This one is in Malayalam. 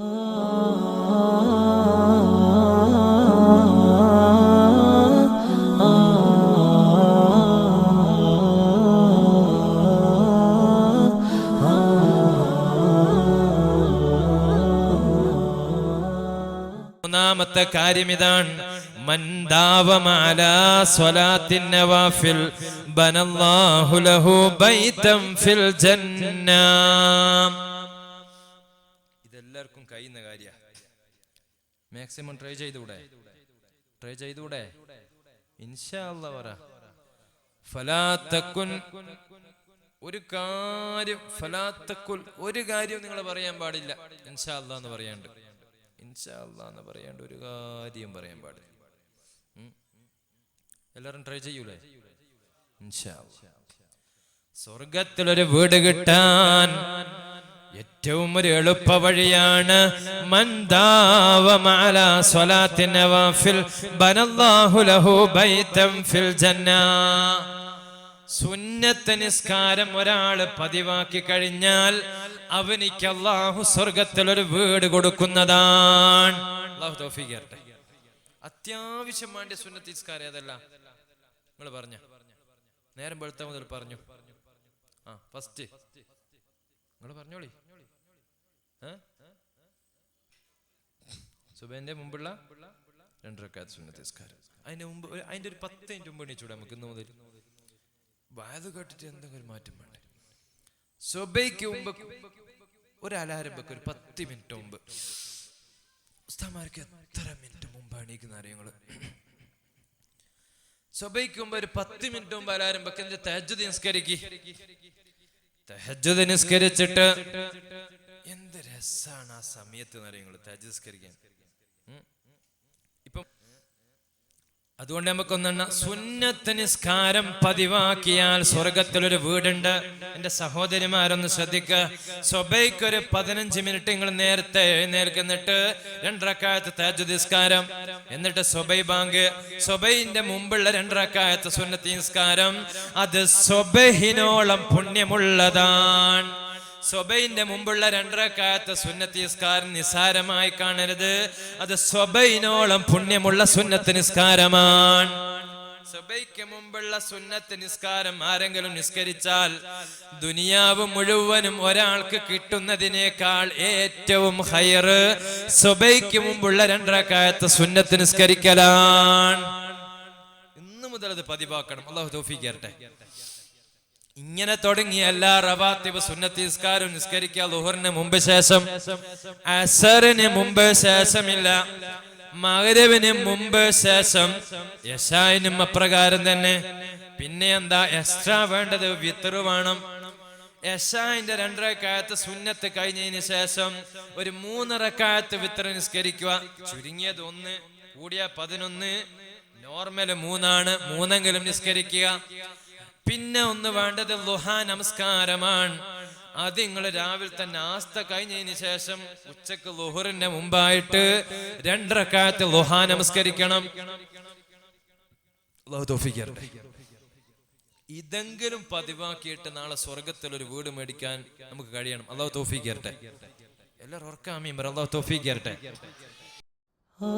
മൂന്നാമത്തെ കാര്യം ഇതാണ് ബനല്ലാഹു ലഹു ബൈതം ഫിൽ ജന്ന. കഴിയുന്ന കാര്യ. മാക്സിമം ട്രൈ ചെയ്തൂടെ ട്രൈ ചെയ്തൂടെ ഒരു കാര്യം ഫലാത്തക്കുൽ ഒരു കാര്യം നിങ്ങൾ പറയാൻ പാടില്ല. ഇൻഷാല്ല എന്ന് പറയാണ്ട്. ഇൻഷാല്ല എന്ന് പറയാണ്ട് ഒരു കാര്യം പറയാൻ പാടില്ല. എല്ലാവരും ട്രൈ ചെയ്യൂലേ. സ്വർഗത്തിലൊരു വീട് കിട്ടാൻ ഏറ്റവും ഒരു എളുപ്പ വഴിയാണ് സുന്നത്ത് നിസ്കാരം ഒരാൾ പതിവാക്കി കഴിഞ്ഞാൽ അവനിക്ക് അള്ളാഹു സ്വർഗത്തിൽ ഒരു വീട് കൊടുക്കുന്നതാണ്. അത്യാവശ്യം വേണ്ട സുന്നത്ത് നിസ്കാരം ഏതല്ല? നിങ്ങൾ പറഞ്ഞു. നേരം വെളുത്ത മുതൽ പറഞ്ഞു. ആ ഫസ്റ്റ് നിങ്ങൾ പറഞ്ഞോളി. സുബേന്റെ മുമ്പുള്ള രണ്ടരക്കാത്ത സുന്നത്ത് നിസ്കാരം. അതിന്റെ മുമ്പ് അതിന്റെ ഒരു പത്ത് മിനിറ്റ് മുമ്പ് എണീച്ചൂടെ നമുക്ക് ഇന്ന് മുതൽ. വയത് കേട്ടിട്ട് എന്തെങ്കിലും മാറ്റം വേണ്ട? സുബൈക്ക് മുമ്പ് ഒരു അലാരം ഒരു പത്ത് മിനിറ്റ് മുമ്പ്. ഉസ്താമാർക്ക് എത്ര മിനിറ്റ് മുമ്പാണ് എണീക്കുന്ന അറിയങ്ങൾ സുബൈക്ക് മുമ്പ് ഒരു പത്ത് മിനിറ്റ് മുമ്പ് അലാരം വെക്ക്. എന്നിട്ട് തഹജ്ജുദ് നിസ്കരിക്ക്? നിസ്കരിച്ചിട്ട് എന്ത് രസാണ് ആ സമയത്ത് അറിയങ്ങൾ തഹജ്ജുദ് നിസ്കരിക്കാൻ? അതുകൊണ്ട് നമുക്കൊന്നെണ്ണ. സുന്നത്ത് നിസ്കാരം പതിവാക്കിയാൽ സ്വർഗത്തിൽ ഒരു വീടുണ്ട്. എന്റെ സഹോദരിമാരൊന്ന് ശ്രദ്ധിക്കുക സ്വബൈക്ക് ഒരു പതിനഞ്ച് മിനിറ്റ് നിങ്ങൾ നേരത്തെ എഴുന്നേൽക്കുന്നിട്ട് രണ്ടരക്കാലത്ത് താജു നിസ്കാരം. എന്നിട്ട് സ്വബൈ ബാങ്ക്. സ്വബൈന്റെ മുമ്പുള്ള രണ്ടരക്കാലത്ത് സുന്നത്ത് നിസ്കാരം. അത് സ്വബഹിനോളം പുണ്യമുള്ളതാണ്. സ്വബൈന്റെ മുമ്പുള്ള രണ്ടരക്കാലത്തെ സുന്നത്ത് നിസ്കാരം നിസാരമായി കാണരുത്. അത് സ്വബൈനോളം പുണ്യമുള്ള സുന്നത്ത് നിസ്കാരമാണ്. സ്വബൈക്ക് മുമ്പുള്ള സുന്നത്ത് നിസ്കാരം ആരെങ്കിലും നിസ്കരിച്ചാൽ ദുനിയാവ് മുഴുവനും ഒരാൾക്ക് കിട്ടുന്നതിനേക്കാൾ ഏറ്റവും ഹയറ് സ്വബൈക്ക് മുമ്പുള്ള രണ്ടരക്കാലത്ത് സുന്നത്ത് നിസ്കരിക്കലാണ്. ഇന്ന് മുതൽ അത് പതിവാക്കണം. അള്ളാഹു തൗഫീഖ് തരട്ടെ. ഇങ്ങനെ തുടങ്ങി എല്ലാ റവാത്തിബ് സുന്നത്ത് നിസ്കാരവും നിസ്കരിക്കുക ലുഹറിന് മുമ്പ് ശേഷം. അസറിന് മുമ്പ് ശേഷമില്ല. മകരവിന് മുമ്പ് ശേഷം. യശായിനും അപ്രകാരം തന്നെ. പിന്നെ എന്താ? എക്സ്ട്രാ വേണ്ടത് വിത്തറ് വേണം. യശായിന്റെ രണ്ടരക്കാലത്ത് സുന്നത്ത് കഴിഞ്ഞതിന് ശേഷം ഒരു മൂന്നരക്കാലത്ത് വിത്തറ് നിസ്കരിക്കുക. ചുരുങ്ങിയത് ഒന്ന് കൂടിയ പതിനൊന്ന്. നോർമൽ മൂന്നാണ്. മൂന്നെങ്കിലും നിസ്കരിക്കുക. പിന്നെ ഒന്ന് വേണ്ടത് ലുഹാ നമസ്കാരമാണ്. അത് നിങ്ങൾ രാവിലെ തന്നെ ആസ്ത കഴിഞ്ഞതിന് ശേഷം ഉച്ചയ്ക്ക് ലുഹറിന്റെ മുമ്പായിട്ട് രണ്ടരക്കാലത്ത് ലുഹാ നമസ്കരിക്കണം. ഇതെങ്കിലും പതിവാക്കിയിട്ട് നാളെ സ്വർഗത്തിൽ ഒരു വീട് മേടിക്കാൻ നമുക്ക് കഴിയണം. അള്ളാഹു തോഫിക്കരട്ടെ എല്ലാവരും ഉറക്കാമീൻ പറ. അള്ളാഹു തോഫിക്കരട്ടെ ആ